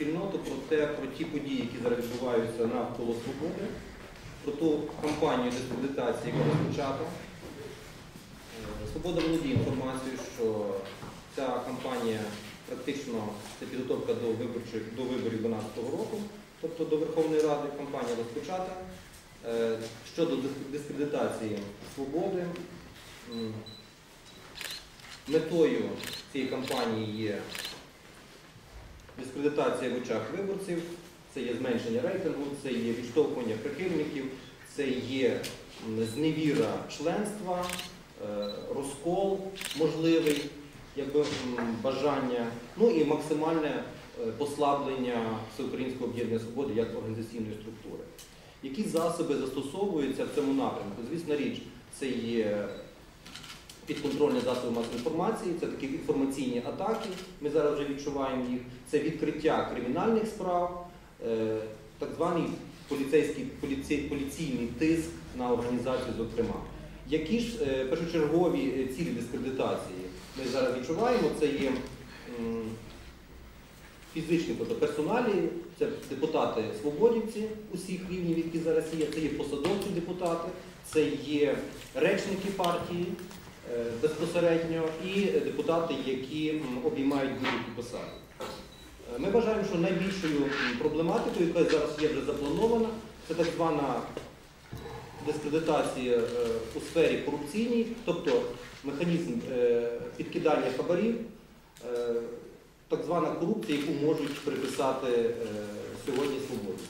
спільноту про те, про ті події, які зараз відбуваються навколо свободи, про ту кампанію дискредитації, яка розпочата. Е, Свобода володіє інформацією, що ця кампанія практично це підготовка до виборчих до виборів 2012 року, тобто до Верховної Ради кампанія розпочата. Е, Щодо дискредитації свободи, метою цієї кампанії є дискредитація в очах виборців, це є зменшення рейтингу, це є відштовхування прихильників, це є зневіра членства, е, розкол можливий, якби бажання, ну і максимальне е, послаблення Всеукраїнського об'єднання свободи як організаційної структури. Які засоби застосовуються в цьому напрямку? Звісно річ, це є підконтрольні засоби масової інформації, це такі інформаційні атаки, ми зараз вже відчуваємо їх, це відкриття кримінальних справ, е, так званий поліцейський поліці- поліційний тиск на організацію, зокрема. Які ж е, першочергові е, цілі дискредитації ми зараз відчуваємо? Це є фізичні, тобто персоналі, це депутати свободівці усіх рівнів, які зараз є, це є посадовці депутати, це є речники партії безпосередньо і депутати, які обіймають будь-які посади. Е, Ми вважаємо, що найбільшою проблематикою, яка зараз є вже запланована, це так звана дискредитація е, у сфері корупційній, тобто механізм е, підкидання хабарів, е, так звана корупція, яку можуть приписати е, сьогодні свободі.